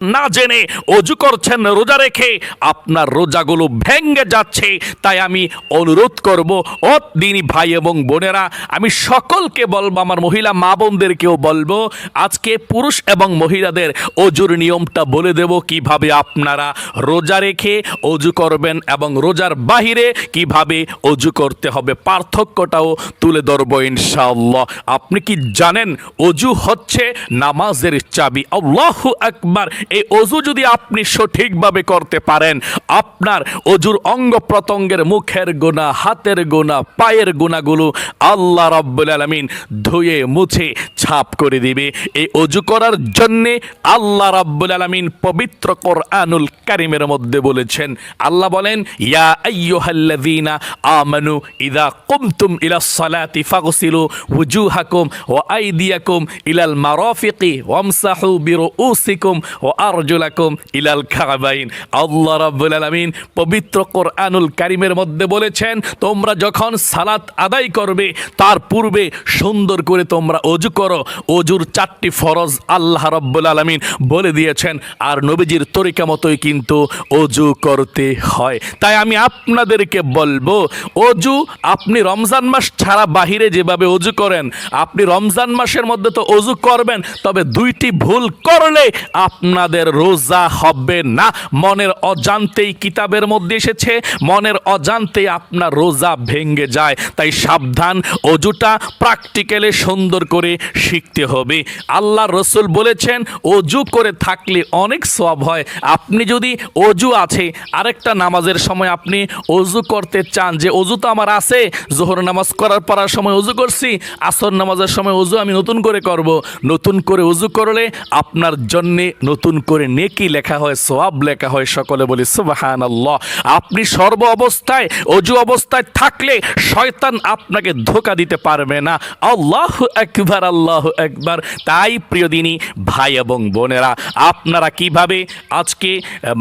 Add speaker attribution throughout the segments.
Speaker 1: না জেনে অজু করছেন রোজা রেখে আপনার রোজাগুলো ভেঙ্গে যাচ্ছে। তাই আমি অনুরোধ করব ও ভাই এবং বোনেরা, আমি সকলকে বলব, আমার মহিলা মা বোনদেরকেও বলব, আজকে পুরুষ এবং মহিলাদের অজুর নিয়মটা বলে দেব, কীভাবে আপনারা রোজা রেখে অজু করবেন এবং রোজার বাহিরে কীভাবে অজু করতে হবে, পার্থক্যটাও তুলে ধরবো ইনশাআল্লাহ। আপনি কি জানেন অজু হচ্ছে নামাজের চাবি? আল্লাহ একবার এই অজু যদি আপনি সঠিকভাবে করতে পারেন, আপনার অজুর অঙ্গ প্রত্যঙ্গের মুখের গোনা হাতের গোনা পায়ের গোনাগুলো আল্লাহ রাব্বুল আলামিন ধুয়ে, মুছে, ছাপ করে দিবে। এই অজু করার জন্যে আল্লাহ রাব্বুল আলামিন পবিত্র কোরআনুল কারিমের মধ্যে বলেছেন, আল্লাহ বলেন, ইয়া আইয়ুহাল্লাযীনা আমানু ইদা কুমতুম ইলাস সালাতি ওয়ুজুহাকুম ওয়া আইদিয়াকুম ইলাল মারাফিকি ওয়ামসাহু বিরুউসিকুম ওয়া আরজুলাকুম ইলাল কাবাইন। আল্লাহ রাব্বুল আলামিন পবিত্র কোরআনুল কারিমের মধ্যে বলেছেন, তোমরা যখন সালাত আদায় করবে, তার পূর্বে সুন্দর করে তোমরা অজু করো। অজুর চারটি ফরজ আল্লাহ রাব্বুল আলামিন বলে দিয়েছেন, আর নবীজির তরিকা মতোই কিন্তু অজু করতে হয়। তাই আমি আপনাদেরকে বলব, অজু আপনি রমজান মাস ছাড়া বাহিরে যেভাবে অজু করেন, আপনি রমজান মাসের মধ্যে তো অজু করবেন, তবে দুইটি ভুল করলে আপনাদের রোজা হবে না। মনের অজান্তেই কিতাবের মধ্যে এসেছে, মনের অজান্তেই আপনার রোজা ভেঙ্গে যায়। তাই সাবধান, অজুটা প্র্যাকটিক্যালে সুন্দর করে শিখতে হবে। আল্লাহ রসুল বলেছেন, অজু করে থাকলে অনেক সব হয়। আপনি যদি অজু আছে, আরেকটা নামাজের সময় আপনি অজু করতে চান, যে অজু তো আমার আছে, জোহর নামাজ করার পড়ার সময় অজু করছি, আসর নামাজের সময় অজু আমি নতুন করে করব। নতুন করে অজু করলে আপনার জন্যে নতুন করে নেকি লেখা হয় সোয়াব লেখা হয় সকলে বলি সুবাহান আল্লাহ আপনি সর্ব অবস্থায়, অজু অবস্থায় থাকলে শয়তান আপনাকে ধোকা দিতে পারবে না। আল্লাহ একবার আল্লাহ একবার তাই প্রিয় দিনী, ভাই এবং বোনেরা, আপনারা কীভাবে আজকে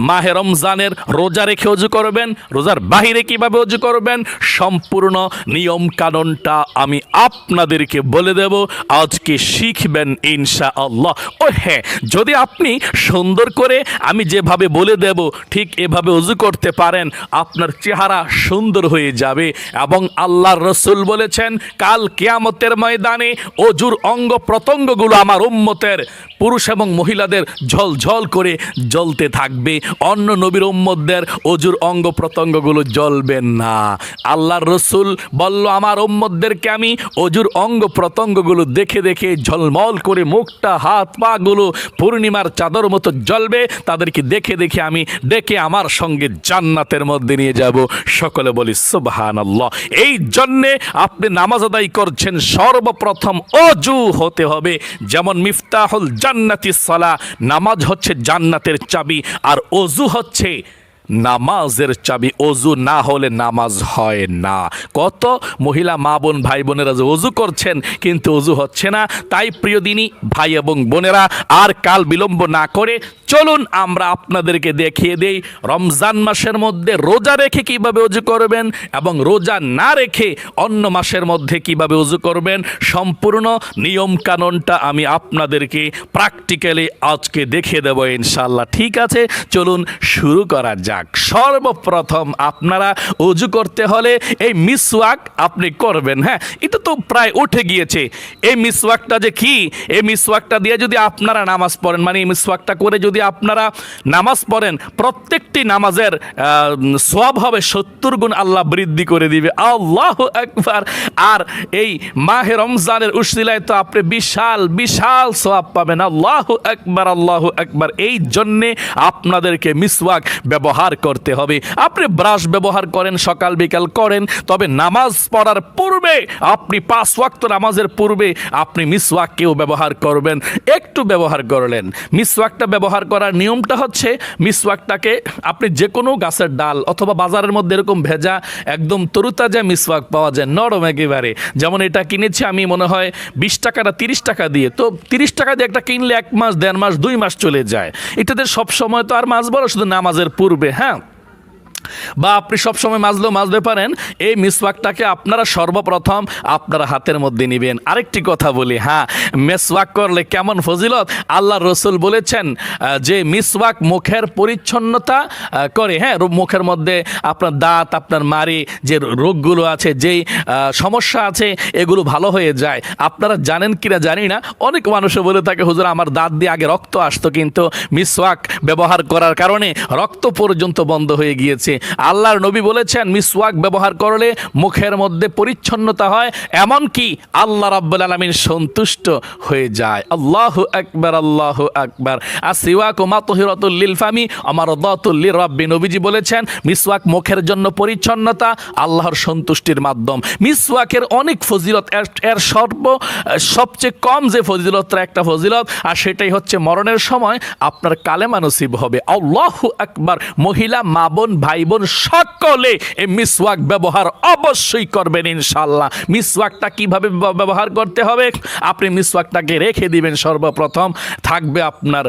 Speaker 1: মাহে রমজানের রোজা রেখে অজু করবেন, রোজার বাহিরে কীভাবে অজু করবেন, সম্পূর্ণ নিয়ম কানুনটা আমি আপনাদেরকে বলে দেব। আজকে শিখবেন ইনশা আল্লাহ ও হ্যাঁ যদি আপনি সুন্দর করে আমি যেভাবে বলে দেব, ঠিক এভাবে অজু করতে পারেন, আপনার চেহারা সুন্দর হয়ে যাবে। এবং আল্লাহর রসুল বলেছেন, কাল কেয়ামতের ময়দানে অজুর অঙ্গ প্রত্যঙ্গগুলো আমার উম্মতের, পুরুষ এবং মহিলাদের ঝল ঝল করে জ্বলতে থাকবে। অন্য নবীর উম্মতদের অজুর অঙ্গ প্রত্যঙ্গগুলো জ্বলবে না। আল্লাহর রসুল বলল, আমার উম্মতদেরকে আমি অজুর অঙ্গ প্রত্যঙ্গগুলো দেখে দেখে ঝলমল করে মুখটা হাত পাগুলো পূর্ণিমার চাদর মতো জ্বলবে, তাদেরকে দেখে দেখে আমি ডেকে আমার সঙ্গে জান্নাতের মধ্যে নিয়ে যাব। সকলে বলি সুবহান আল্লাহ এই জন্যে আপনি নামাজ আদায় করছেন, সর্বপ্রথম অজু হতে হবে। যেমন মিফতাহুল জান্নাতি সালা, নামাজ হচ্ছে জান্নাতের চাবি, আর অজু হচ্ছে নামাজের চাবি, অজু না হলে নামাজ হয় না। কত মহিলা মা বোন, ভাই বোনেরা যে অজু করছেন, কিন্তু অজু হচ্ছে না। তাই প্রিয় দিনই ভাই এবং বোনেরা, আর কাল বিলম্ব না করে চলুন আমরা আপনাদেরকে দেখিয়ে দেই, রমজান মাসের মধ্যে রোজা রেখে কীভাবে অজু করবেন এবং রোজা না রেখে অন্য মাসের মধ্যে কীভাবে অজু করবেন, সম্পূর্ণ নিয়ম কানুনটা আমি আপনাদেরকে প্র্যাকটিক্যালি আজকে দেখিয়ে দেবো ইনশাল্লাহ ঠিক আছে? চলুন শুরু করা যাক। সর্বপ্রথম আপনারা অজু করতে হলে এই মিসওয়াক আপনি করবেন হ্যাঁ? এটা তো প্রায় উঠে গিয়েছে। এই মিসওয়াকটা যে কি? এই মিসওয়াকটা দিয়ে যদি আপনারা নামাজ পড়েন মানে এই মিসওয়াকটা করে যদি আপনারা নামাজ পড়েন, প্রত্যেকটি নামাজের সব হবে সত্তর গুণ আল্লাহ বৃদ্ধি করে দিবে। আল্লাহ একবার আর এই মাহে রমজানের উশিলায় তো আপনি বিশাল বিশাল সোয়াব পাবেন। আল্লাহ একবার আল্লাহ একবার এই জন্যে আপনাদেরকে মিসওয়াক ব্যবহার করতে হবে। আপনি ব্রাশ ব্যবহার করেন, সকাল, বিকাল করেন, তবে নামাজ পড়ার পূর্বে, আপনি পাঁচ ওয়াক্ত নামাজের পূর্বে আপনি মিসওয়াককেও ব্যবহার করবেন। একটু ব্যবহার করলেন। মিসওয়াকটা ব্যবহার করার নিয়মটা হচ্ছে মিসওয়াকটাকে আপনি যে কোনো গাছের ডাল অথবা বাজারের মধ্যে এরকম ভেজা, একদম তরুতাজা মিসওয়াক পাওয়া যায়, নরম একেবারে। যেমন এটা কিনেছি আমি, মনে হয় বিশ টাকা না তিরিশ টাকা দিয়ে। তো তিরিশ টাকা দিয়ে একটা কিনলে এক মাস, দেড় মাস, দুই মাস চলে যায়। এটাতে সব সময় তো আর মাছ বড়, শুধু নামাজের পূর্বে হ্যাঁ? বা আপনি সবসময় মাজলেও মাজতে পারেন, এই মিসওয়াকটাকে আপনারা সর্বপ্রথম আপনার হাতের মধ্যে নেবেন। আরেকটি কথা বলি হ্যাঁ মেসওয়াক করলে কেমন ফজিলত? আল্লাহ রসুল বলেছেন যে মিসওয়াক মুখের পরিচ্ছন্নতা করে হ্যাঁ মুখের মধ্যে আপনার দাঁত, আপনার মারি যে রোগগুলো আছে, যেই সমস্যা আছে, এগুলো ভালো হয়ে যায়। আপনারা জানেন কিনা জানি না। অনেক মানুষও বলে থাকে, হুজুর, আমার দাঁত দিয়ে আগে রক্ত আসতো, কিন্তু মিসওয়াক ব্যবহার করার কারণে রক্ত পর্যন্ত বন্ধ হয়ে গিয়েছে। আল্লাহর নবী বলেছেন, মিসওয়াক ব্যবহার করলে মুখের মধ্যে পরিচ্ছন্নতা হয় এমন কি আল্লাহ রাব্বুল আলামিন সন্তুষ্ট হয়ে যায়। আল্লাহ আকবার আল্লাহ আকবার। আর সিওয়াক লিল ফামি আমার লির রাব্বি। নবীজি বলেছেন, মিসওয়াক মুখের জন্য পরিচ্ছন্নতা আল্লাহর সন্তুষ্টির মাধ্যম। মিসওয়াকের অনেক ফজিলত এর- সর্ব, সবচেয়ে কম যে ফজিলতটা একটা ফজিলত, আর সেটাই হচ্ছে মরণের সময় আপনার কালেমা নসিব হবে। আল্লাহ আকবার, মহিলা, মা বোন, ভাই বোন সকলে এই মিসওয়াক ব্যবহার অবশ্যই করবেন ইনশাল্লাহ মিসওয়াকটা কীভাবে ব্যব- ব্যবহার করতে হবে? আপনি মিসওয়াকটাকে রেখে দিবেন সর্বপ্রথম। থাকবে আপনার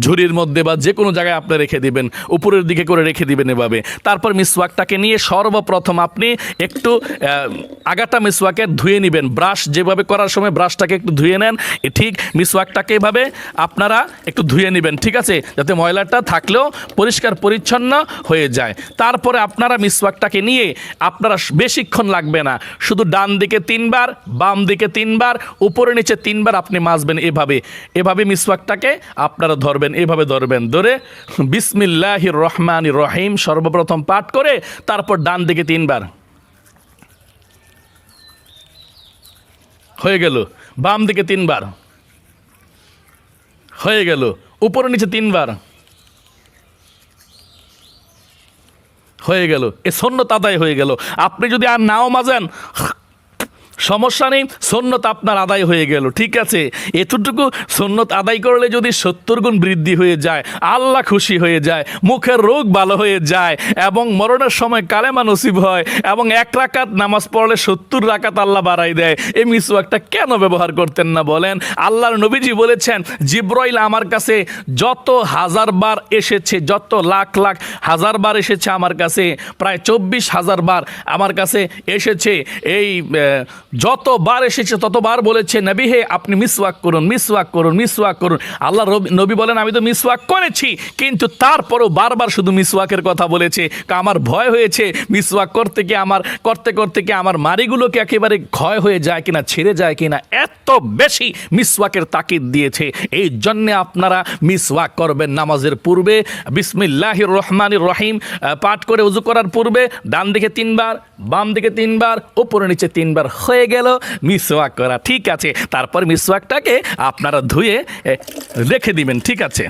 Speaker 1: ঝুড়ির মধ্যে বা যে কোনো জায়গায় আপনি রেখে দিবেন। উপরের দিকে করে রেখে দিবেন এভাবে। তারপর মিসওয়াকটাকে নিয়ে সর্বপ্রথম আপনি একটু আগাটা মিসওয়াকে ধুয়ে নেবেন। ব্রাশ যেভাবে করার সময় ব্রাশটাকে একটু ধুয়ে নেন। ঠিক মিসওয়াকটাকে এভাবে আপনারা একটু ধুয়ে নেবেন, ঠিক আছে? যাতে ময়লাটা থাকলেও পরিষ্কার পরিচ্ছন্ন হয়ে যায়। তারপরে আপনারা মিসওয়াকটাকে নিয়ে আপনারা বেশিক্ষণ লাগবে না। শুধু ডান দিকে তিনবার, বাম দিকে তিনবার, উপরে নিচে তিনবার আপনি মাজবেন এভাবে। এভাবে মিসওয়াকটাকে আপনারা ধরবেন, এভাবে ধরবেন, ধরে বিসমিল্লাহির রহমান রহিম সর্বপ্রথম পাঠ করে তারপর ডান দিকে তিনবার। হয়ে গেল, বাম দিকে তিনবার। হয়ে গেল, উপরে নিচে তিনবার। হয়ে গেল। এ সন্ন্যত আদায় হয়ে গেল। আপনি যদি আর নাও মাজেন সমস্যা নেই সন্ন্যত আপনার আদায় হয়ে গেল, ঠিক আছে? এতটুকু সন্ন্যত আদায় করলে যদি সত্তর গুণ বৃদ্ধি হয়ে যায়, আল্লাহ খুশি হয়ে যায়, মুখের রোগ ভালো হয়ে যায়, এবং মরণের সময় কালেমা নসিব হয়, এবং এক রাকাত নামাজ পড়লে সত্তর রাকাত আল্লাহ বাড়াই দেয় এই মিসওয়াকটা কেন ব্যবহার করতেন না বলেন? আল্লাহর নবীজি বলেছেন, জিব্রাইল আমার কাছে যত হাজার বার এসেছে, যত লাখ লাখ হাজার বার এসেছে আমার কাছে, প্রায় চব্বিশ হাজার বার আমার কাছে এসেছে, এই যতবার এসেছে, ততবার বলেছে, নবী হে, আপনি মিসওয়াক করুন মিসওয়াক করুন মিসওয়াক করুন। আল্লাহ নবী বলেন, আমি তো মিসওয়াক করেছি, কিন্তু তারপরও বারবার শুধু মিসওয়াকের কথা বলেছে। আমার ভয় হয়েছে, মিসওয়াক করতে গিয়ে আমার, করতে করতে গিয়ে আমার মারিগুলোকে একেবারে ক্ষয় হয়ে যায় কিনা, ছেড়ে যায় কিনা, এত বেশি মিসওয়াকের তাকিদ দিয়েছে। এই জন্যে আপনারা মিসওয়াক করবেন নামাজের পূর্বে। বিসমিল্লাহির রহমানির রহিম পাঠ করে উজু করার পূর্বে ডান দিকে তিনবার, বাম দিকে তিনবার, উপরে নিচে তিনবার, হয়ে গেল মিসওয়াক করা ঠিক আছে। তারপর মিসওয়াকটাকে আপনারা ধুয়ে রেখে দিবেন ঠিক আছে।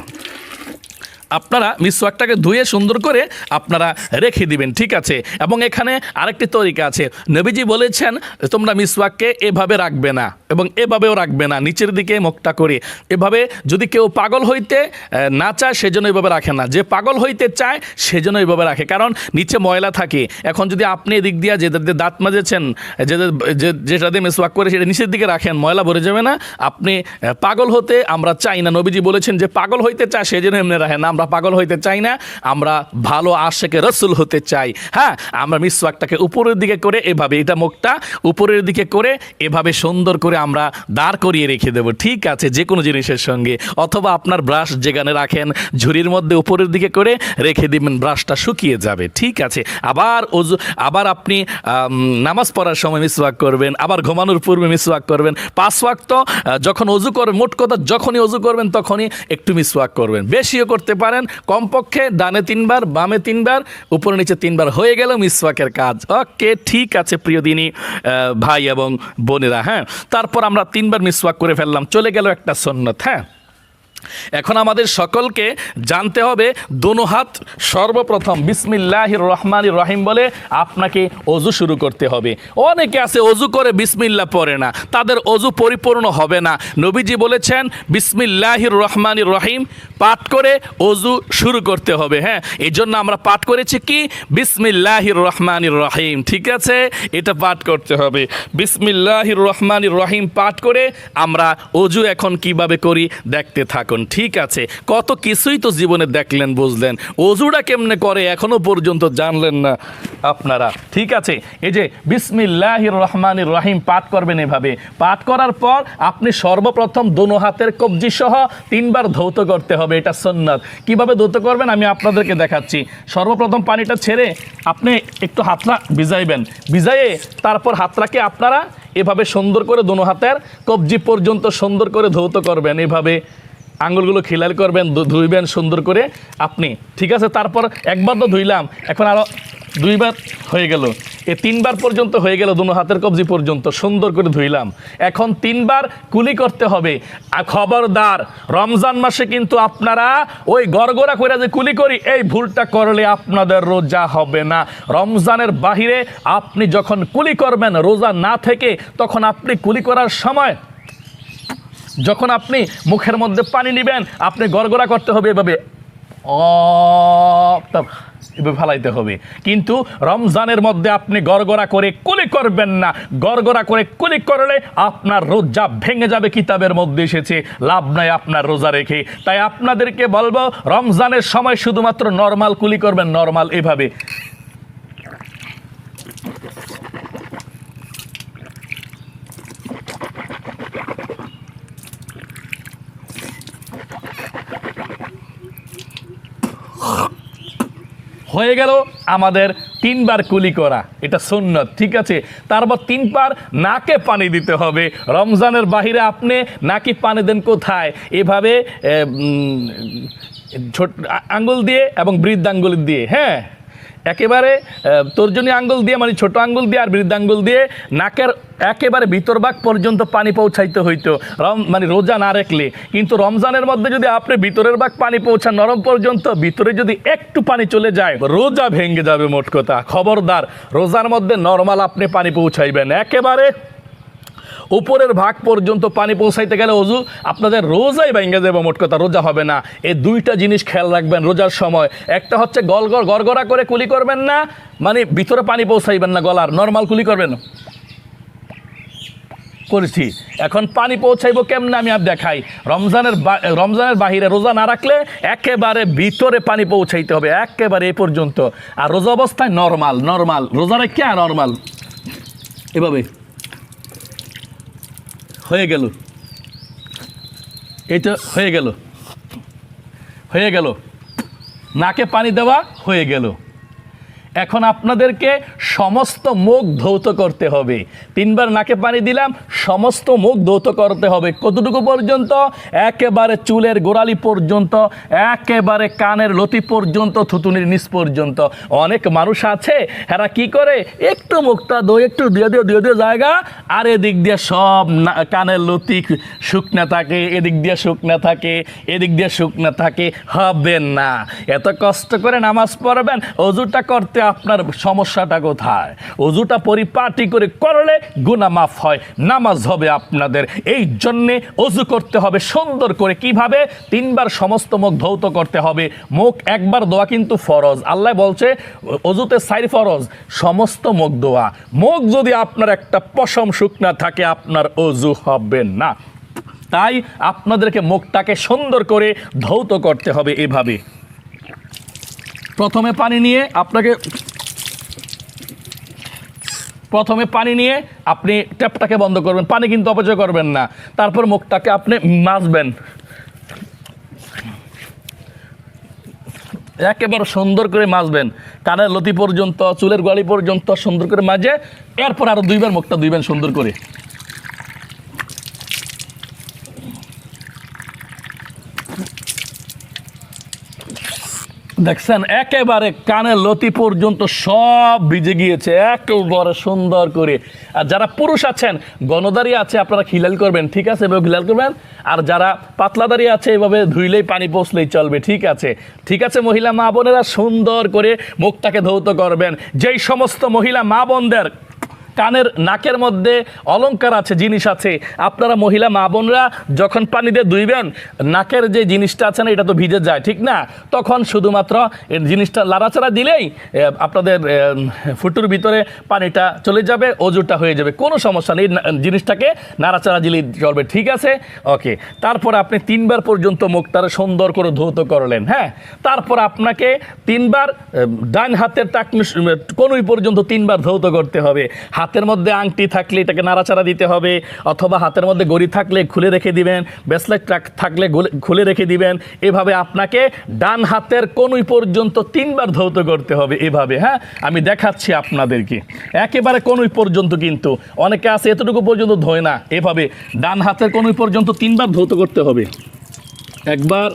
Speaker 1: আপনারা মিসওয়াকটাকে ধুয়ে সুন্দর করে আপনারা রেখে দিবেন, ঠিক আছে? এবং এখানে আরেকটি তরিকা আছে। নবীজি বলেছেন, তোমরা মিসওয়াককে এভাবে রাখবে না এবং এভাবেও রাখবে না, নিচের দিকে মুখটা করে। এভাবে যদি কেউ পাগল হইতে না চায়, সেজন্য এভাবে রাখে না। যে পাগল হইতে চায়, সেজন্য এভাবে রাখে। কারণ নিচে ময়লা থাকে। এখন যদি আপনি এদিক দিয়ে যে দিয়ে দাঁত মাজেছেন যেটা দিয়ে মিসওয়াক করে সেটা নিচের দিকে রাখেন, ময়লা ভরে যাবে না। আপনি পাগল হতে আমরা চাই না। নবীজি বলেছেন যে, পাগল হইতে চায়, সেজন্য এমনি রাখেন না আমরা পাগল হইতে চাই না, আমরা ভালো আশেকে রসুল হতে চাই। হ্যাঁ আমরা মিসওয়াকটাকে উপরের দিকে করে এভাবে এটা মুখটা উপরের দিকে করে এভাবে সুন্দর করে আমরা দাঁড় করিয়ে রেখে দেবো। ঠিক আছে, যে কোনো জিনিসের সঙ্গে। অথবা আপনার ব্রাশ যেখানে রাখেন, ঝুড়ির মধ্যে উপরের দিকে করে রেখে দিবেন, ব্রাশটা শুকিয়ে যাবে। ঠিক আছে, আবার ওজু আবার আপনি নামাজ পড়ার সময় মিসওয়াক করবেন, আবার ঘুমানোর পূর্বে মিসওয়াক করবেন। পাঁচ ওয়াক্ত যখন অজু করবেন মোট কথা যখনই অজু করবেন, তখনই একটু মিসওয়াক করবেন। বেশিও করতে পারেন কমপক্ষে ডানে তিনবার, বামে তিনবার, উপরে নিচে তিনবার হয়ে গেল মিসওয়াকের কাজ। ওকে, ঠিক আছে প্রিয় দিনই ভাই এবং বোনেরা হ্যাঁ? তারপর আমরা তিনবার মিসওয়াক করে ফেললাম। চলে গেল একটা সন্ন্যত হ্যাঁ? এখন আমাদের সকলকে জানতে হবে দোনো হাত সর্বপ্রথম বিসমিল্লাহ রহমান রহিম বলে আপনাকে অজু শুরু করতে হবে। অনেকে আছে অজু করে বিসমিল্লা পড়ে না, তাদের অজু পরিপূর্ণ হবে না। নবীজি বলেছেন বিসমিল্লাহ রহমান রহিম, পাঠ করে অজু শুরু করতে হবে। হ্যাঁ এই জন্য আমরা পাঠ করেছি কি? বিসমিল্লাহ রহমান রহিম। ঠিক আছে? এটা পাঠ করতে হবে। বিসমিল্লাহ রহমান রহিম পাঠ করে আমরা অজু এখন কীভাবে করি? দেখতে থাক থাকুন ঠিক আছে। কত কিছুই তো জীবনে দেখলেন, বুঝলেন। অজুটা কেমনে করে এখনও পর্যন্ত জানলেন না আপনারা। ঠিক আছে? এই যে বিসমিল্লাহির রহমান রহিম পাঠ করবেন এভাবে। পাঠ করার পর আপনি সর্বপ্রথম দোনো হাতের কবজি সহ তিনবার ধৌত করতে হবে, এটা সন্ন্যত কীভাবে ধৌত করবেন আমি আপনাদেরকে দেখাচ্ছি। সর্বপ্রথম পানিটা ছেড়ে আপনি একটু হাতটা ভিজাইবেন। ভিজাইয়ে তারপর হাতটাকে আপনারা এভাবে সুন্দর করে দোনো হাতের কবজি পর্যন্ত সুন্দর করে ধৌত করবেন এভাবে। আঙুলগুলো খিলাল করবেন ধুইবেন সুন্দর করে। আপনি, ঠিক আছে, তারপর একবার তো ধুইলাম, এখন আরও দুইবার হয়ে গেল। এ তিনবার পর্যন্ত হয়ে গেল, দুনো হাতের কবজি পর্যন্ত সুন্দর করে ধুইলাম। এখন তিনবার কুলি করতে হবে। খবরদার, রমজান মাসে কিন্তু আপনারা ওই গড়গড়া করে যে কুলি করি, এই ভুলটা করলে আপনাদের রোজা হবে না। রমজানের বাহিরে আপনি যখন কুলি করবেন, রোজা না থেকে তখন আপনি কুলি করার সময় যখন আপনি মুখের মধ্যে পানি নেবেন, আপনি গড়গড়া করতে হবে এভাবে। এভাবে ফালাইতে হবে। কিন্তু রমজানের মধ্যে আপনি গড়গড়া করে কুলি করবেন না। গড়গড়া করে কুলি করলে আপনার রোজা ভেঙে যাবে, কিতাবের মধ্যে এসেছে। লাভ নাই আপনার রোজা রেখে। তাই আপনাদেরকে বলব, রমজানের সময় শুধুমাত্র নর্মাল কুলি করবেন, নর্মাল এভাবে। হয়ে গেল আমাদের তিনবার কুলি করা। এটা সুন্নত, ঠিক আছে? তারপর তিনবার নাকে পানি দিতে হবে। রমজানের বাহিরে আপনি নাকি পানি দেন কোথায়? এভাবে ছোট আঙ্গুল দিয়ে এবং বৃদ্ধাঙ্গুল দিয়ে হ্যাঁ? একেবারে তর্জনী আঙ্গুল দিয়ে মানে ছোট আঙ্গুল দিয়ে আর বৃদ্ধ আঙ্গুল দিয়ে নাকের একেবারে ভিতরবাগ পর্যন্ত পানি পৌঁছাইতে হইতো। রম মানে রোজা না রাখলে। কিন্তু রমজানের মধ্যে যদি আপনি ভিতরের বাগ পানি পৌঁছান, নরম পর্যন্ত, ভিতরে যদি একটু পানি চলে যায়, রোজা ভেঙে যাবে মোট কথা। খবরদার, রোজার মধ্যে নর্মাল আপনি পানি পৌঁছাইবেন। একেবারে উপরের ভাগ পর্যন্ত পানি পৌঁছাইতে গেলে অজু আপনাদের রোজাই ভেঙে যাবে মোট কথা রোজা হবে না। এই দুইটা জিনিস খেয়াল রাখবেন রোজার সময়। একটা হচ্ছে গল গড়গড়া করে কুলি করবেন না মানে ভিতরে পানি পৌঁছাইবেন না গলার। নর্মাল কুলি করবেন? করেছি। এখন পানি পৌঁছাইবো কেমনে আমি আর দেখাই। রমজানের রমজানের বাহিরে রোজা না রাখলে একেবারে ভিতরে পানি পৌঁছাইতে হবে, একেবারে এ পর্যন্ত। আর রোজা অবস্থায় নর্মাল নর্মাল। রোজা রেখে নর্মাল। এভাবে হয়ে গেল। এইটা হয়ে গেল। হয়ে গেল। নাকে পানি দেওয়া হয়ে গেল। এখন আপনাদেরকে সমস্ত মুখ ধৌত করতে হবে। তিনবার নাকে পানি দিলাম, সমস্ত মুখ ধৌত করতে হবে। কতটুকু পর্যন্ত? একেবারে চুলের গোড়ালি পর্যন্ত, একেবারে কানের লতি পর্যন্ত, থুতুনির নিচ পর্যন্ত। অনেক মানুষ আছে, এরা কি করে? একটু মুখটা দই একটু দিয়ে দিয়ে দিয়ে দিয়ে জায়গা, আর এদিক দিয়ে সব কানের লতি শুকনা থাকে, এদিক দিয়ে শুকনা থাকে, এদিক দিয়ে শুকনা থাকে। হবে না। এত কষ্ট করে নামাজ পড়বেন, অজুটা করতে আপনার সমস্যাটা কোথায়? অজুটা পরিপাটি করে করলে গুনা মাফ হয়, নামাজ হবে আপনাদের। এই জন্যে অজু করতে হবে সুন্দর করে। কীভাবে? তিনবার সমস্ত মুখ ধৌত করতে হবে। মুখ একবার দোয়া কিন্তু ফরজ। আল্লাহ বলছে, অজুতে সাইর ফরজ, সমস্ত মুখ দোয়া মুখ যদি আপনার একটা পশম শুকনা থাকে, আপনার অজু হবে না। তাই আপনাদেরকে মুখটাকে সুন্দর করে ধৌত করতে হবে এভাবে। প্রথমে পানি নিয়ে আপনাকে প্রথমে পানি নিয়ে আপনি ট্যাপটাকে বন্ধ করবেন। পানি কিন্তু অপচয় করবেন না। তারপর মুখটাকে আপনি মাজবেন। একেবারে সুন্দর করে মাজবেন। কানের লতি পর্যন্ত, চুলের গোয়ালি পর্যন্ত সুন্দর করে মাজে। এরপর আরও দুইবার মুখটা ধুইবেন সুন্দর করে। দেখছেন, একেবারে কানে লতি পর্যন্ত সব ভিজে গিয়েছে, একেবারে সুন্দর করে। আর যারা পুরুষ আছেন, গণদারি আছে, আপনারা খিলাল করবেন, ঠিক আছে? এভাবে খিলাল করবেন। আর যারা পাতলা পাতলাদারি আছে, এভাবে ধুইলেই পানি পৌঁছলেই চলবে, ঠিক আছে? ঠিক আছে, মহিলা মা বোনেরা সুন্দর করে মুখটাকে ধৌত করবেন। যেই সমস্ত মহিলা মা বোনদের কানের নাকের মধ্যে অলঙ্কার আছে, জিনিস আছে। আপনারা মহিলা, মা বোনরা যখন পানিতে ধুইবেন, নাকের যে জিনিসটা আছে না, এটা তো ভিজে যায়, ঠিক না? তখন শুধুমাত্র জিনিসটা লাড়াচাড়া দিলেই আপনাদের ফুটুর ভিতরে পানিটা চলে যাবে, অজুটা হয়ে যাবে। কোনো সমস্যা নেই জিনিসটাকে নাড়াচাড়া দিলেই চলবে, ঠিক আছে? ওকে। তারপর আপনি তিনবার পর্যন্ত মুখটারে সুন্দর করে ধৌত করলেন হ্যাঁ? তারপর আপনাকে তিনবার ডান হাতের টাকনি কোনোই পর্যন্ত তিনবার ধৌত করতে হবে। হাতের মধ্যে আংটি থাকলে এটাকে নাড়াচাড়া দিতে হবে, অথবা হাতের মধ্যে গড়ি থাকলে খুলে রেখে দিবেন ব্রেসলেট থাকলে খুলে রেখে দিবেন। এভাবে আপনাকে ডান হাতের কোনোই পর্যন্ত তিনবার ধৌত করতে হবে, এভাবে হ্যাঁ? আমি দেখাচ্ছি আপনাদেরকে। একেবারে কোনোই পর্যন্ত কিন্তু, অনেকে আছে এতটুকু পর্যন্ত ধোয় না, এভাবে ডান হাতের কোনোই পর্যন্ত তিনবার ধৌত করতে হবে। একবার,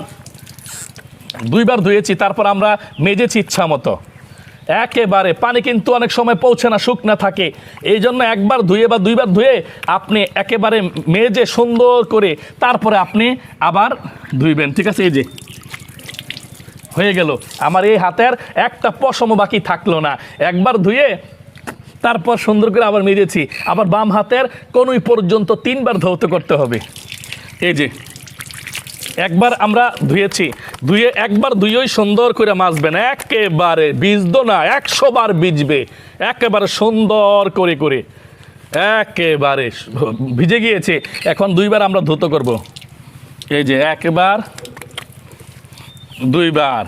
Speaker 1: দুইবার ধুয়েছি, তারপর আমরা মেজেছি ইচ্ছা মতো একেবারে পানি কিন্তু অনেক সময় পৌঁছে না শুকনা থাকে। এই জন্য একবার ধুয়ে বা দুইবার ধুয়ে আপনি একেবারে মেজে সুন্দর করে তারপরে আপনি আবার ধুইবেন, ঠিক আছে? এই যে, হয়ে গেল। আমার এই হাতের একটা পশম বাকি থাকল না। একবার ধুয়ে তারপর সুন্দর করে আবার মেজেছি। আবার বাম হাতের কোনোই পর্যন্ত তিনবার ধৌত করতে হবে। এই যে একবার আমরা ধুয়েছি, ধুয়ে একবার ধুয়েই সুন্দর করে মাজবেন। একেবারে ভিজতো না, একশো বার ভিজবে। একেবারে সুন্দর করে করে। একেবারে ভিজে গিয়েছে। এখন দুইবার আমরা ধুতো করব। এই যে একবার, দুইবার।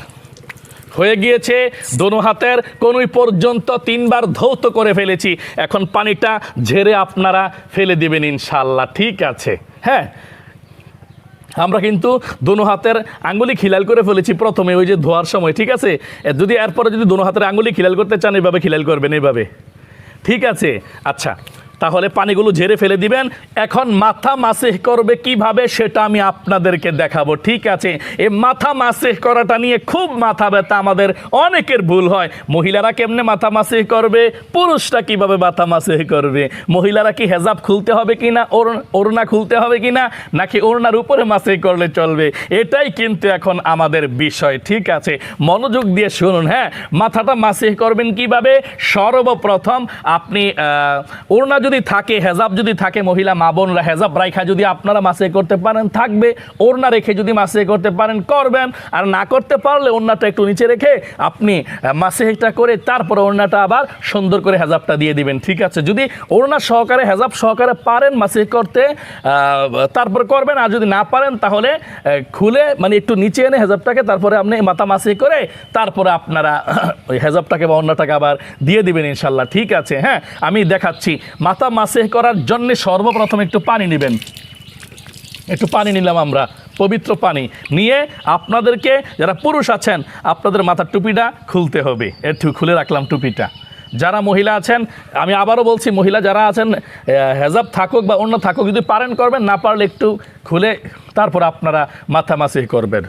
Speaker 1: হয়ে গিয়েছে, দোনো হাতের কোনোই পর্যন্ত তিনবার ধৌত করে ফেলেছি। এখন পানিটা ঝেড়ে আপনারা ফেলে দিবেন ইনশাল্লাহ ঠিক আছে। হ্যাঁ আমরা কিন্তু দোনো হাতের আঙ্গুলি খিলাল করে ফেলেছি প্রথমে, ওই যে ধোয়ার সময়, ঠিক আছে? যদি এরপরে যদি দোনো হাতের আঙ্গুলি খিলাল করতে চান, এইভাবে খিলাল করবেন, এইভাবে। ঠিক আছে? আচ্ছা তাহলে পানিগুলো ঝেড়ে ফেলে দিবেন। এখন মাথা মাসেহ করবে কীভাবে সেটা আমি আপনাদেরকে দেখাবো। ঠিক আছে, এই মাথা মাসেহ করাটা নিয়ে খুব মাথা ব্যথা আমাদের অনেকের ভুল হয়। মহিলারা কেমনে মাথা মাসেহ করবে? পুরুষরা কীভাবে মাথা মাসেহ করবে? মহিলারা কি হেজাব খুলতে হবে কি না ওড়না খুলতে হবে কি না নাকি ওড়নার উপরে মাসেহ করলে চলবে? এটাই কিন্তু এখন আমাদের বিষয়। ঠিক আছে, মনোযোগ দিয়ে শুনুন হ্যাঁ? মাথাটা মাসেহ করবেন কীভাবে? সর্বপ্রথম আপনি ওড়না যদি থাকে, হেজাব যদি থাকে, মহিলা মা বোনরা হেজাব রাইখা যদি আপনারা মাসে করতে পারেন, থাকবে। ওড়না রেখে যদি মাসে করতে পারেন, করবেন। আর না করতে পারলে ওড়নাটা একটু নিচে রেখে আপনি মাসেটা করে তারপরে ওড়নাটা আবার সুন্দর করে হেজাবটা দিয়ে দিবেন। ঠিক আছে? যদি ওড়না সহকারে, হেজাব সহকারে পারেন মাসে করতে তারপর করবেন। আর যদি না পারেন, তাহলে খুলে মানে একটু নিচে এনে হেজাবটাকে তারপরে আপনি মাথা মাসে করে তারপরে আপনারা ওই হেজাবটাকে বা অন্যটাকে আবার দিয়ে দিবেন ইনশাল্লাহ। ঠিক আছে? হ্যাঁ আমি দেখাচ্ছি। মাথা মাসে করার জন্য সর্বপ্রথম একটু পানি নেবেন। একটু পানি নিলাম আমরা, পবিত্র পানি। নিয়ে আপনাদেরকে, যারা পুরুষ আছেন, আপনাদের মাথার টুপিটা খুলতে হবে। একটু খুলে রাখলাম টুপিটা। যারা মহিলা আছেন, আমি আবারও বলছি, মহিলা যারা আছেন হেজাব থাকুক বা অন্য থাকুক, যদি পারেন করবেন, না পারলে একটু খুলে তারপর আপনারা মাথা মাসে করবেন।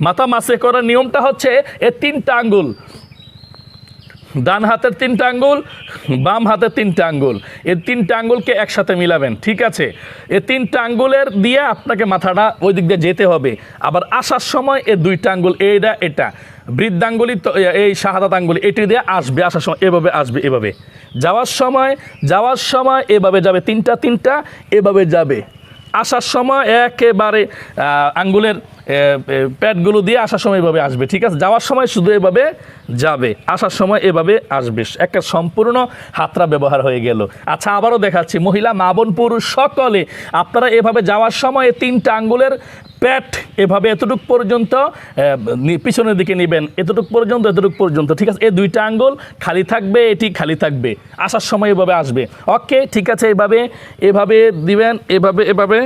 Speaker 1: মাথা মাসে করার নিয়মটা হচ্ছে, এ তিনটা আঙ্গুল ডান হাতের তিনটা আঙ্গুল, বাম হাতের তিনটা আঙ্গুল। এই তিনটা আঙ্গুলকে একসাথে মিলাবেন, ঠিক আছে? এ তিনটা আঙ্গুলের দিয়ে আপনাকে মাথাটা ওই দিক দিয়ে যেতে হবে। আবার আসার সময় এ দুইটা আঙ্গুল এইটা এটা। বৃদ্ধাঙ্গুলি এই শাহাদাত আঙ্গুলি এটি দিয়ে আসবে, আসার সময় এভাবে আসবে, এভাবে। যাওয়ার সময় যাওয়ার সময় এভাবে যাবে, তিনটা তিনটা, এভাবে যাবে। আসার সময় একেবারে আঙ্গুলের প্যাডগুলো দিয়ে আসার সময় এভাবে আসবে, ঠিক আছে? যাওয়ার সময় শুধু এভাবে যাবে, আসার সময় এভাবে আসবে। একটা সম্পূর্ণ হাতরা ব্যবহার হয়ে গেল। আচ্ছা আবারও দেখাচ্ছি, মহিলা, মা, বোন, পুরুষ, সকলে, আপনারা এভাবে যাওয়ার সময় তিনটা আঙ্গুলের প্যাট এভাবে এতটুক পর্যন্ত পিছনের দিকে নেবেন, এতটুক পর্যন্ত এতটুক পর্যন্ত, ঠিক আছে? এই দুইটা আঙ্গুল খালি থাকবে, এটি খালি থাকবে। আসার সময় এভাবে আসবে। ওকে, ঠিক আছে, এভাবে এভাবে দিবেন, এভাবে এভাবে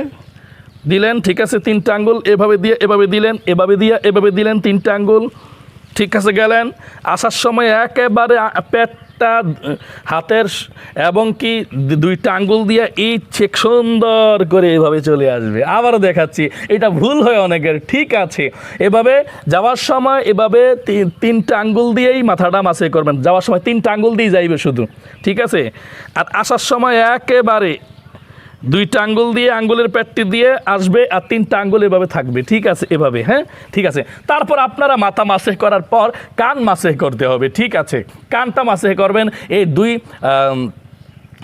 Speaker 1: দিলেন, ঠিক আছে, তিনটা আঙ্গুল, এভাবে দিয়ে, এভাবে দিলেন, এভাবে দিয়ে, এভাবে দিলেন, তিনটা আঙ্গুল, ঠিক আছে, গেলেন। আসার সময় একেবারে পেটটা, হাতের এবং কি দুইটা আঙ্গুল দিয়ে, এই চেক সুন্দর করে এভাবে চলে আসবে। আবারও দেখাচ্ছি, এটা ভুল হয় অনেকের, ঠিক আছে। এভাবে যাওয়ার সময় এভাবে তিনটা আঙ্গুল দিয়েই মাথাটা মাসে করবেন। যাওয়ার সময় তিনটা আঙ্গুল দিয়ে যাইবে শুধু, ঠিক আছে? আর আসার সময় একেবারে দুইটা আঙ্গুল দিয়ে, আঙ্গুলের প্যাটটি দিয়ে আসবে আর তিনটা আঙ্গুল এভাবে থাকবে। ঠিক আছে, এভাবে হ্যাঁ? ঠিক আছে। তারপর আপনারা মাথা মাসেহ করার পর কান মাসেহ করতে হবে, ঠিক আছে? কানটা মাসেহ করবেন, এই দুই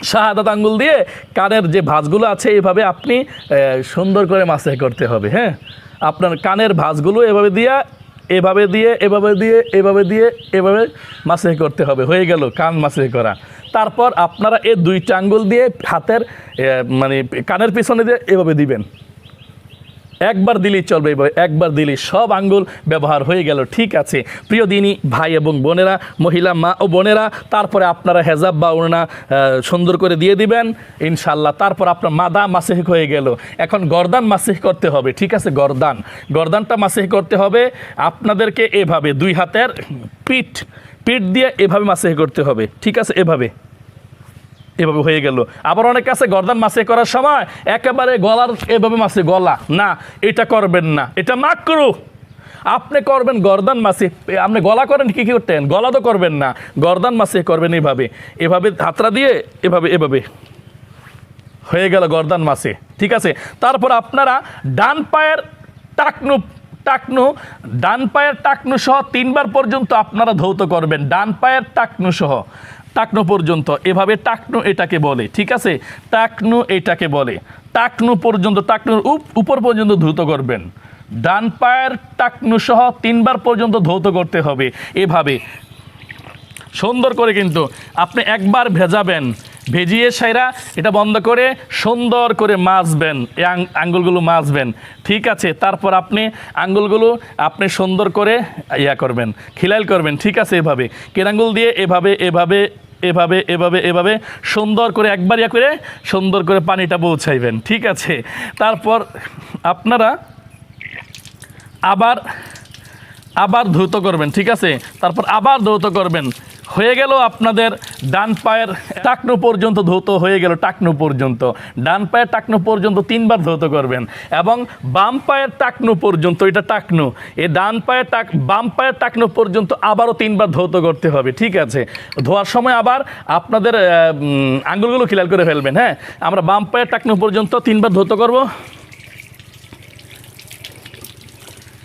Speaker 1: শাহাদাত আঙ্গুল দিয়ে কানের যে ভাঁজগুলো আছে এইভাবে আপনি সুন্দর করে মাসে করতে হবে হ্যাঁ? আপনার কানের ভাঁজগুলো এভাবে দিয়া, এভাবে দিয়ে এভাবে দিয়ে এভাবে দিয়ে, এভাবে মাসে করতে হবে। হয়ে গেল, কান মাসে করা। তারপর আপনারা এই দুইটা আঙ্গুল দিয়ে হাতের মানে কানের পিছনে দিয়ে এভাবে দিবেন। একবার দিলেই চলবে একবার দিলেই সব আঙ্গুল ব্যবহার হয়ে গেল, ঠিক আছে। প্রিয় দিনী, ভাই এবং বোনেরা, মহিলা, মা ও বোনেরা, তারপরে আপনারা হেজাব বা ওড়না সুন্দর করে দিয়ে দিবেন ইনশাল্লাহ তারপর আপনার মাদা মাসেহ হয়ে গেল। এখন গরদান মাসেহ করতে হবে, ঠিক আছে, গরদান। গরদানটা মাসেহ করতে হবে, আপনাদেরকে এভাবে দুই হাতের পিঠ পিঠ দিয়ে এভাবে মাসেহ করতে হবে। ঠিক আছে? এভাবে। এভাবে হয়ে গেল। আবার অনেক আছে, গর্দান মাসে করার সময় একেবারে গলার এভাবে মাসে গলা। না, এটা করবেন না। এটা মাক করু। আপনি করবেন গর্দান মাসে আপনি গলা করেন কি কী করতেন। গলা তো করবেন না। গর্দান মাসে করবেন এভাবে। এভাবে হাতরা দিয়ে এভাবে এভাবে। হয়ে গেল গর্দান মাসে ঠিক আছে? তারপর আপনারা ডান পায়ের টাকনু টাকনু, ডান পায়ের টাকনু সহ তিনবার পর্যন্ত আপনারা ধৌত করবেন। ডান পায়ের টাকনু সহ। টাকনু পর্যন্ত। এভাবে টাকনু এটাকে বলে, ঠিক আছে? টাকনু এটাকে বলে। টাকনু পর্যন্ত, টাকনুর উপ- উপর পর্যন্ত ধৌত করবেন। ডান পায়ের টাকনু সহ তিনবার পর্যন্ত ধৌত করতে হবে। এভাবে। সুন্দর করে কিন্তু আপনি একবার ভেজাবেন। ভেজিয়ে সাইরা এটা বন্ধ করে সুন্দর করে মাজবেন, এই আঙ্গুলগুলো মাজবেন। ঠিক আছে, তারপর আপনি আঙ্গুলগুলো আপনি সুন্দর করে ইয়া করবেন, খিলাইল করবেন, ঠিক আছে এভাবে। কেরাঙ্গুল দিয়ে এভাবে এভাবে এভাবে এভাবে এভাবে সুন্দর করে একবার ইয়া করে সুন্দর করে পানিটা পৌঁছাইবেন, ঠিক আছে। তারপর আপনারা আবার আবার ধৌত করবেন, ঠিক আছে? তারপর আবার ধৌত করবেন। হয়ে গেল আপনাদের ডান পায়ের টাকনো পর্যন্ত ধৌত হয়ে গেল টাকনো পর্যন্ত। ডান পায়ের টাকনো পর্যন্ত তিনবার ধৌত করবেন এবং বাম পায়ের টাকনো পর্যন্ত, এটা টাকনো, এ ডান পায়ের টাক, বাম পায়ের টাকনো পর্যন্ত আবারও তিনবার ধৌত করতে হবে, ঠিক আছে? ধোয়ার সময় আবার আপনাদের আঙ্গুলগুলো খিলাল করে ফেলবেন হ্যাঁ? আমরা বাম পায়ের টাকনো পর্যন্ত তিনবার ধৌত করব।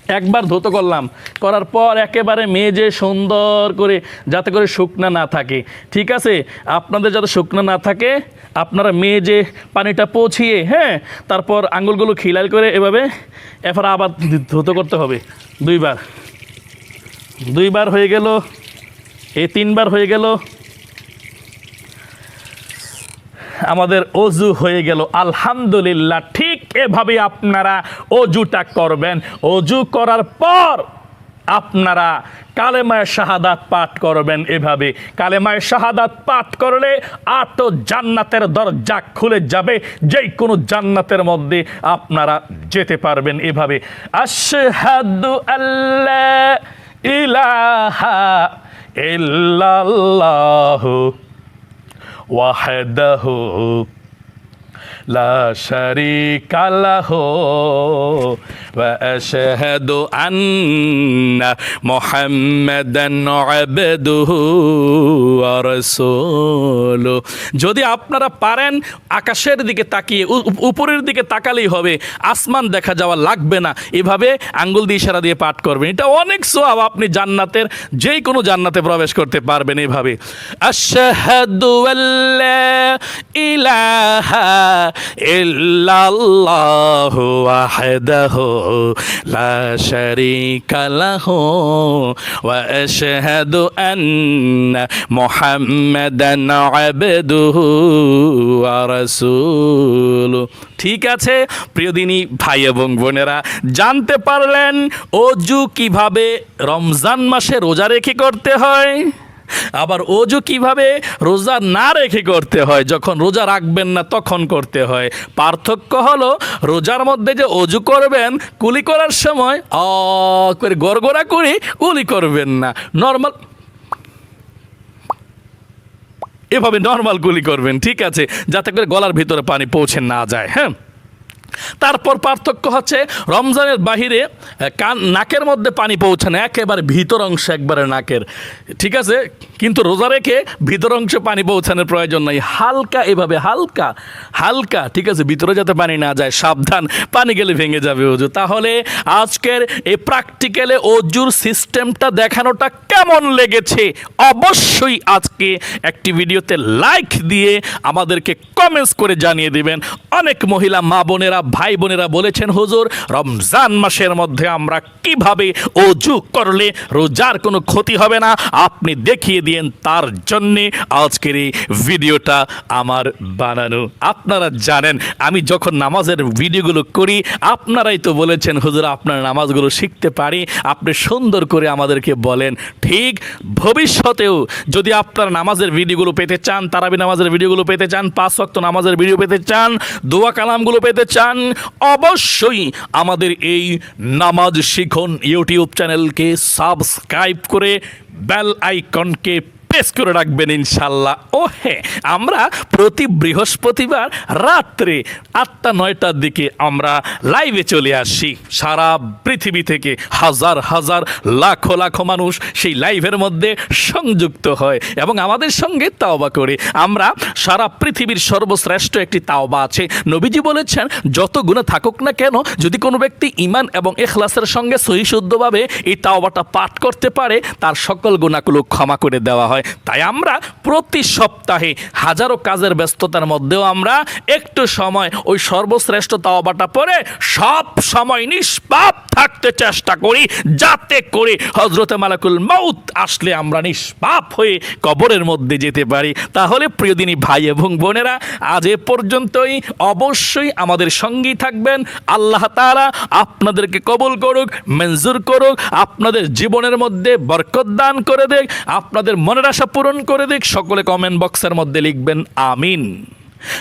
Speaker 1: একবার ধৌত করলাম। করার পর একেবারে মেজে সুন্দর করে যাতে করে শুকনা না থাকে। ঠিক আছে? আপনাদের যাতে শুকনা না থাকে, আপনারা মেজে পানিটা পৌঁছিয়ে হ্যাঁ? তারপর আঙুলগুলো খিলাল করে এভাবে এরপর আবার ধৌত করতে হবে। দুইবার। দুইবার হয়ে গেল। এই তিনবার হয়ে গেল। আমাদের অজু হয়ে গেল। আলহামদুলিল্লাহ। এভাবে আপনারা অজুটা করবেন। অজু করার পর আপনারা কালেমায় শাহাদাত পাঠ করবেন এভাবে। কালেমায় শাহাদাত পাঠ করলে আট জান্নাতের দরজা খুলে যাবে। যে কোনো জান্নাতের মধ্যে আপনারা যেতে পারবেন এভাবে। আশহাদু আল্লাহ ইলাহা ইল্লাল্লাহু لا شريك له واشهد ان محمدا عبده ورسوله যদি আপনারা পারেন আকাশের দিকে তাকিয়ে উ- উ- উপরের দিকে তাকালেই হবে আসমান দেখা যাওয়া লাগবে না এভাবে আঙ্গুল দিয়ে ইশারা দিয়ে পাঠ করবেন এটা অনেক সোয়াব আপনি জান্নাতের যেই কোনো জান্নাতে প্রবেশ করতে পারবেন এভাবে আশহাদু আল্লা ইলাহা ইল্লাল্লাহু ওয়াহদাহু লা শারীকা লাহু ওয়া আশহাদু আন্না মুহাম্মাদান আবদুহু ওয়া রাসূলুহু ঠিক আছে, প্রিয় দিনী, ভাই এবং বোনেরা, জানতে পারলেন অজু কীভাবে রমজান মাসে রোজা রেখে করতে হয়? আবার অজু কীভাবে রোজা না রেখে করতে হয়, যখন রোজা রাখবেন না তখন করতে হয়। পার্থক্য হলো, রোজার মধ্যে যে অজু করবেন, কুলি করার সময় অ করে গড়গড়া করে কুলি করবেন না। নর্মাল এভাবে নর্মাল গুলি করবেন, ঠিক আছে, যাতে করে গলার ভিতরে পানি পৌঁছে না যায় হ্যাঁ? তারপর পার্থক্য হচ্ছে রমজানের বাহিরে কান নাকের মধ্যে পানি পৌঁছানো একেবারে ভিতর অংশে একবারে নাকের। ঠিক আছে? কিন্তু রোজা রেখে ভিতর অংশে পানি পৌঁছানোর প্রয়োজন নাই। হালকা এভাবে, হালকা হালকা, ঠিক আছে? ভিতরে যাতে পানি না যায়, সাবধান, পানি গেলে ভেঙে যাবে অজু। তাহলে আজকের এই প্র্যাকটিক্যালে অজুর সিস্টেমটা দেখানোটা কেমন লেগেছে? অবশ্যই আজকে একটি ভিডিওতে লাইক দিয়ে আমাদেরকে কমেন্টস করে জানিয়ে দিবেন। অনেক মহিলা মা বোনেরা ভাই বোনেরা বলেছেন, হুজুর, রমজান মাসের মধ্যে আমরা কীভাবে অজু করলে রোজার কোনো ক্ষতি হবে না? আপনি দেখিয়ে দিয়েন, তার জন্যে আজকের এই ভিডিওটা আমার বানানো। আপনারা জানেন, আমি যখন নামাজের ভিডিওগুলো করি, আপনারাই তো বলেছেন, হুজুর, আপনার নামাজগুলো শিখতে পারি। আপনি সুন্দর করে আমাদেরকে বলেন, ঠিক ভবিষ্যতেও যদি আপনার নামাজের ভিডিওগুলো পেতে চান, তারাবি নামাজের ভিডিওগুলো পেতে চান, পাঁচ শক্ত নামাজের ভিডিও পেতে চান, দোয়া কালামগুলো পেতে চান অবশ্যই আমাদের এই নামাজ শিখন ইউটিউব চ্যানেলকে সাবস্ক্রাইব করে বেল আইকনকে প্রেস করে রাখবেন ইনশাল্লাহ। ও হ্যাঁ আমরা প্রতি বৃহস্পতিবার রাত্রে আটটা, নয়টার দিকে আমরা লাইভে চলে আসি। সারা পৃথিবী থেকে হাজার হাজার, লাখো লাখো মানুষ সেই লাইভের মধ্যে সংযুক্ত হয় এবং আমাদের সঙ্গে তাওবা করে। আমরা সারা পৃথিবীর সর্বশ্রেষ্ঠ একটি তাওবা আছে। নবীজি বলেছেন, যত গুণে থাকুক না কেন, যদি কোনো ব্যক্তি ইমান এবং এখলাসের সঙ্গে সহিশুদ্ধভাবে এই তাওবাটা পাঠ করতে পারে, তার সকল গুণাগুলো ক্ষমা করে দেওয়া হয়। তাই আমরা প্রতি সপ্তাহে হাজারো কাজের ব্যস্ততার মধ্যেও আমরা একটু সময় ওই সর্বশ্রেষ্ঠ তাওবাটা পরে সব সময় নিষ্পাপ থাকতে চেষ্টা করি, যাতে করে হজরতে মালাকুল মৌত আসলে আমরা নিষ্পাপ হয়ে কবরের মধ্যে যেতে পারি। তাহলে প্রিয়দিনী ভাই এবং বোনেরা, আজ এ পর্যন্তই। অবশ্যই আমাদের সঙ্গী থাকবেন। আল্লাহ তাআলা আপনাদেরকে কবুল করুক, মঞ্জুর করুক, আপনাদের জীবনের মধ্যে বরকত দান করে দেখ আপনাদের মনের আশা পূরণ করে দেখ সকলে কমেন্ট বক্সের মধ্যে লিখবেন আমিন।